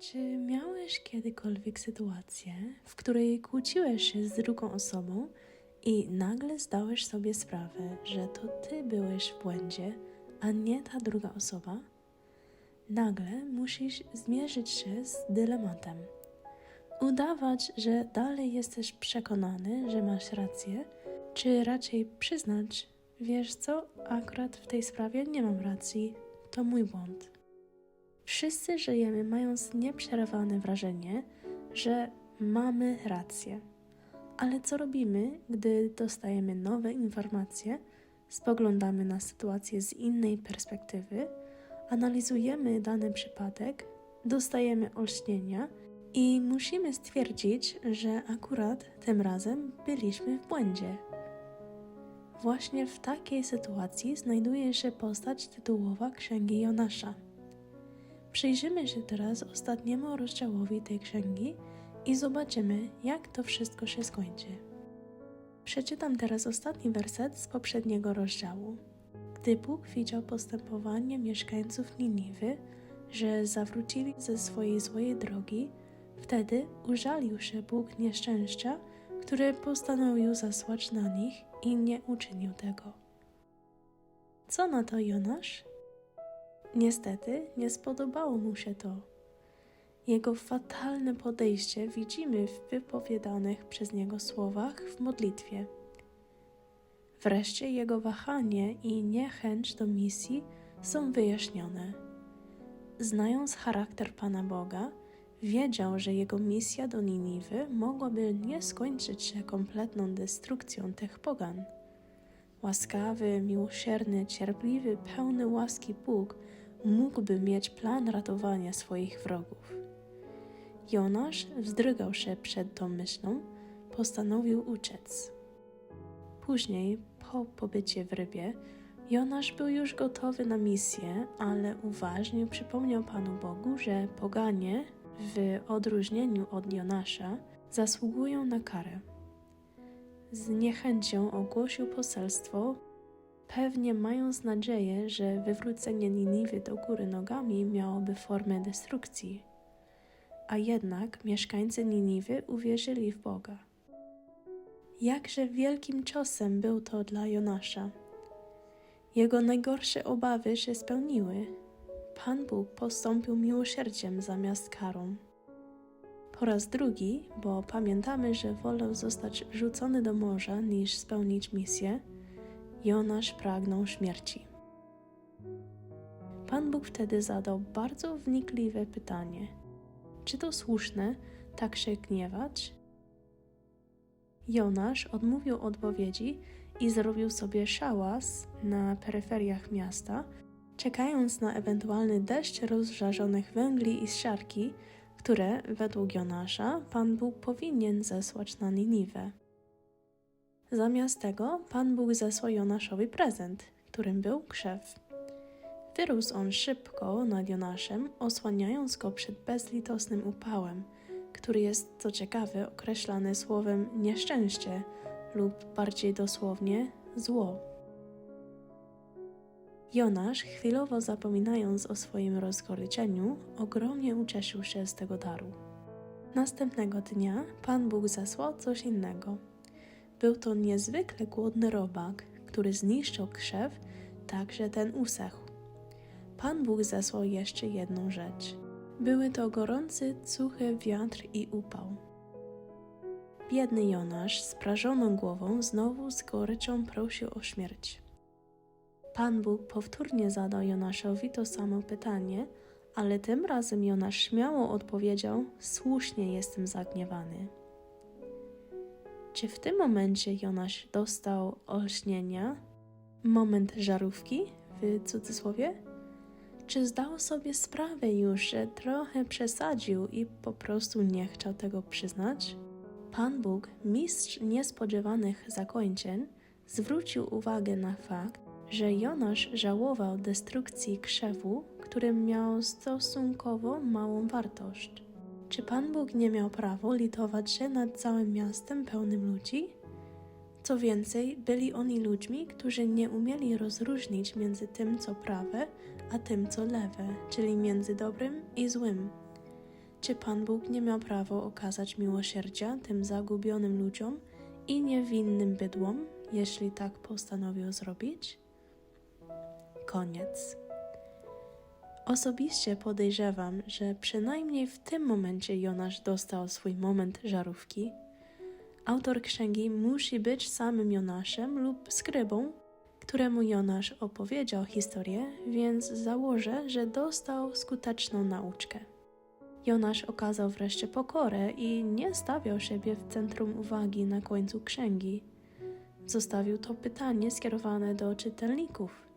Czy miałeś kiedykolwiek sytuację, w której kłóciłeś się z drugą osobą i nagle zdałeś sobie sprawę, że to ty byłeś w błędzie, a nie ta druga osoba? Nagle musisz zmierzyć się z dylematem. Udawać, że dalej jesteś przekonany, że masz rację, czy raczej przyznać, wiesz co, akurat w tej sprawie nie mam racji, to mój błąd. Wszyscy żyjemy mając nieprzerwane wrażenie, że mamy rację. Ale co robimy, gdy dostajemy nowe informacje, spoglądamy na sytuację z innej perspektywy, analizujemy dany przypadek, dostajemy olśnienia i musimy stwierdzić, że akurat tym razem byliśmy w błędzie. Właśnie w takiej sytuacji znajduje się postać tytułowa Księgi Jonasza. Przyjrzymy się teraz ostatniemu rozdziałowi tej księgi i zobaczymy, jak to wszystko się skończy. Przeczytam teraz ostatni werset z poprzedniego rozdziału. Gdy Bóg widział postępowanie mieszkańców Niniwy, że zawrócili ze swojej złej drogi, wtedy użalił się Bóg nieszczęścia, które postanowił zasłać na nich i nie uczynił tego. Co na to Jonasz? Niestety nie spodobało mu się to. Jego fatalne podejście widzimy w wypowiadanych przez niego słowach w modlitwie. Wreszcie jego wahanie i niechęć do misji są wyjaśnione. Znając charakter Pana Boga, wiedział, że jego misja do Niniwy mogłaby nie skończyć się kompletną destrukcją tych pogan. Łaskawy, miłosierny, cierpliwy, pełny łaski Bóg mógłby mieć plan ratowania swoich wrogów. Jonasz wzdrygał się przed tą myślą, postanowił uciec. Później, po pobycie w rybie, Jonasz był już gotowy na misję, ale uważnie przypomniał Panu Bogu, że poganie, w odróżnieniu od Jonasza, zasługują na karę. Z niechęcią ogłosił poselstwo, pewnie mając nadzieję, że wywrócenie Niniwy do góry nogami miałoby formę destrukcji. A jednak mieszkańcy Niniwy uwierzyli w Boga. Jakże wielkim ciosem był to dla Jonasza. Jego najgorsze obawy się spełniły. Pan Bóg postąpił miłosierdziem zamiast karą. Po raz drugi, bo pamiętamy, że wolał zostać wrzucony do morza niż spełnić misję, Jonasz pragnął śmierci. Pan Bóg wtedy zadał bardzo wnikliwe pytanie: czy to słuszne tak się gniewać? Jonasz odmówił odpowiedzi i zrobił sobie szałas na peryferiach miasta, czekając na ewentualny deszcz rozżarzonych węgli i siarki, które, według Jonasza, Pan Bóg powinien zesłać na Niniwę. Zamiast tego Pan Bóg zesłał Jonaszowi prezent, którym był krzew. Wyrósł on szybko nad Jonaszem, osłaniając go przed bezlitosnym upałem, który jest, co ciekawe, określany słowem nieszczęście lub bardziej dosłownie zło. Jonasz, chwilowo zapominając o swoim rozgoryczeniu, ogromnie ucieszył się z tego daru. Następnego dnia Pan Bóg zesłał coś innego. Był to niezwykle głodny robak, który zniszczył krzew, tak że ten usechł. Pan Bóg zesłał jeszcze jedną rzecz. Były to gorący, suchy wiatr i upał. Biedny Jonasz z prażoną głową znowu z goryczą prosił o śmierć. Pan Bóg powtórnie zadał Jonaszowi to samo pytanie, ale tym razem Jonasz śmiało odpowiedział: Słusznie jestem zagniewany. Czy w tym momencie Jonasz dostał olśnienia? Moment żarówki w cudzysłowie? Czy zdał sobie sprawę już, że trochę przesadził i po prostu nie chciał tego przyznać? Pan Bóg, mistrz niespodziewanych zakończeń, zwrócił uwagę na fakt, że Jonasz żałował destrukcji krzewu, który miał stosunkowo małą wartość. Czy Pan Bóg nie miał prawa litować się nad całym miastem pełnym ludzi? Co więcej, byli oni ludźmi, którzy nie umieli rozróżnić między tym, co prawe, a tym, co lewe, czyli między dobrym i złym. Czy Pan Bóg nie miał prawo okazać miłosierdzia tym zagubionym ludziom i niewinnym bydłom, jeśli tak postanowił zrobić? Koniec. Osobiście podejrzewam, że przynajmniej w tym momencie Jonasz dostał swój moment żarówki. Autor księgi musi być samym Jonaszem lub skrybą, któremu Jonasz opowiedział historię, więc założę, że dostał skuteczną nauczkę. Jonasz okazał wreszcie pokorę i nie stawiał siebie w centrum uwagi na końcu księgi. Zostawił to pytanie skierowane do czytelników.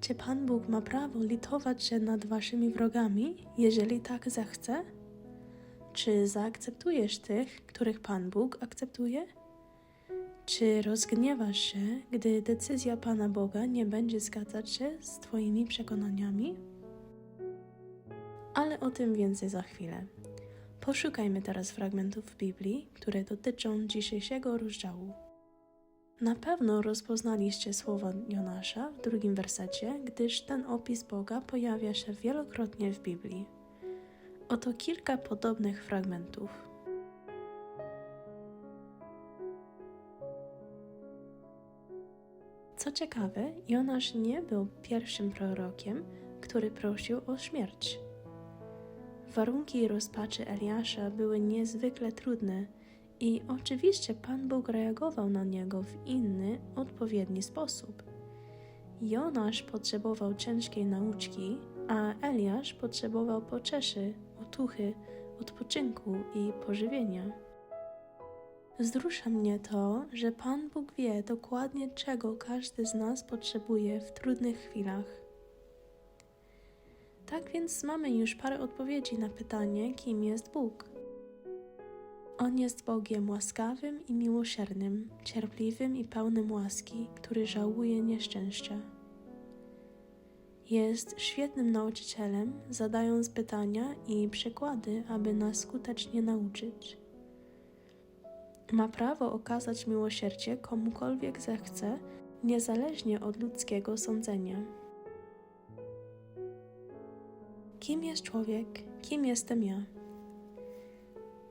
Czy Pan Bóg ma prawo litować się nad waszymi wrogami, jeżeli tak zechce? Czy zaakceptujesz tych, których Pan Bóg akceptuje? Czy rozgniewasz się, gdy decyzja Pana Boga nie będzie zgadzać się z Twoimi przekonaniami? Ale o tym więcej za chwilę. Poszukajmy teraz fragmentów Biblii, które dotyczą dzisiejszego rozdziału. Na pewno rozpoznaliście słowa Jonasza w drugim wersecie, gdyż ten opis Boga pojawia się wielokrotnie w Biblii. Oto kilka podobnych fragmentów. Co ciekawe, Jonasz nie był pierwszym prorokiem, który prosił o śmierć. Warunki rozpaczy Eliasza były niezwykle trudne i oczywiście Pan Bóg reagował na niego w inny, odpowiedni sposób. Jonasz potrzebował ciężkiej nauczki, a Eliasz potrzebował poczeszy, otuchy, odpoczynku i pożywienia. Wzrusza mnie to, że Pan Bóg wie dokładnie, czego każdy z nas potrzebuje w trudnych chwilach. Tak więc mamy już parę odpowiedzi na pytanie, kim jest Bóg. On jest Bogiem łaskawym i miłosiernym, cierpliwym i pełnym łaski, który żałuje nieszczęścia. Jest świetnym nauczycielem, zadając pytania i przykłady, aby nas skutecznie nauczyć. Ma prawo okazać miłosierdzie komukolwiek zechce, niezależnie od ludzkiego sądzenia. Kim jest człowiek? Kim jestem ja?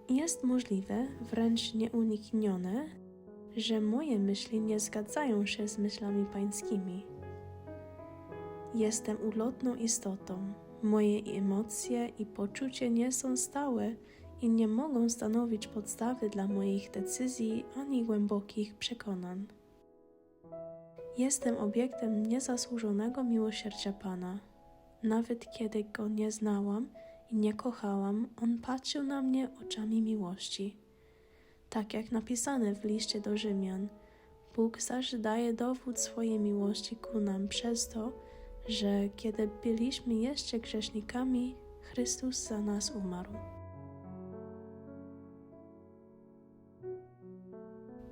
Jest możliwe, wręcz nieuniknione, że moje myśli nie zgadzają się z myślami pańskimi. Jestem ulotną istotą. Moje emocje i poczucie nie są stałe i nie mogą stanowić podstawy dla moich decyzji ani głębokich przekonań. Jestem obiektem niezasłużonego miłosierdzia Pana. Nawet kiedy go nie znałam nie kochałam, on patrzył na mnie oczami miłości. Tak jak napisane w liście do Rzymian, Bóg zaś daje dowód swojej miłości ku nam przez to, że kiedy byliśmy jeszcze grzesznikami, Chrystus za nas umarł.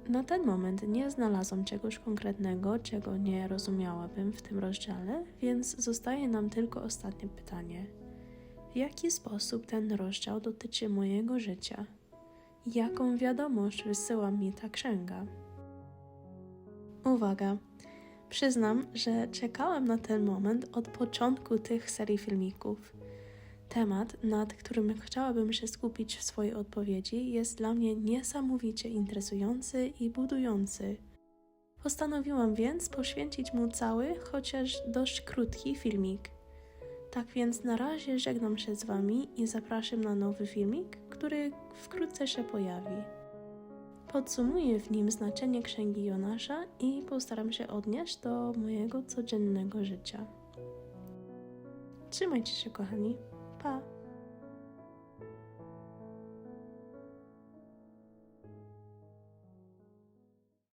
Na ten moment nie znalazłam czegoś konkretnego, czego nie rozumiałabym w tym rozdziale, więc zostaje nam tylko ostatnie pytanie. W jaki sposób ten rozdział dotyczy mojego życia? Jaką wiadomość wysyła mi ta księga? Uwaga! Przyznam, że czekałam na ten moment od początku tych serii filmików. Temat, nad którym chciałabym się skupić w swojej odpowiedzi, jest dla mnie niesamowicie interesujący i budujący. Postanowiłam więc poświęcić mu cały, chociaż dość krótki filmik. Tak więc na razie żegnam się z Wami i zapraszam na nowy filmik, który wkrótce się pojawi. Podsumuję w nim znaczenie księgi Jonasza i postaram się odnieść do mojego codziennego życia. Trzymajcie się, kochani. Pa!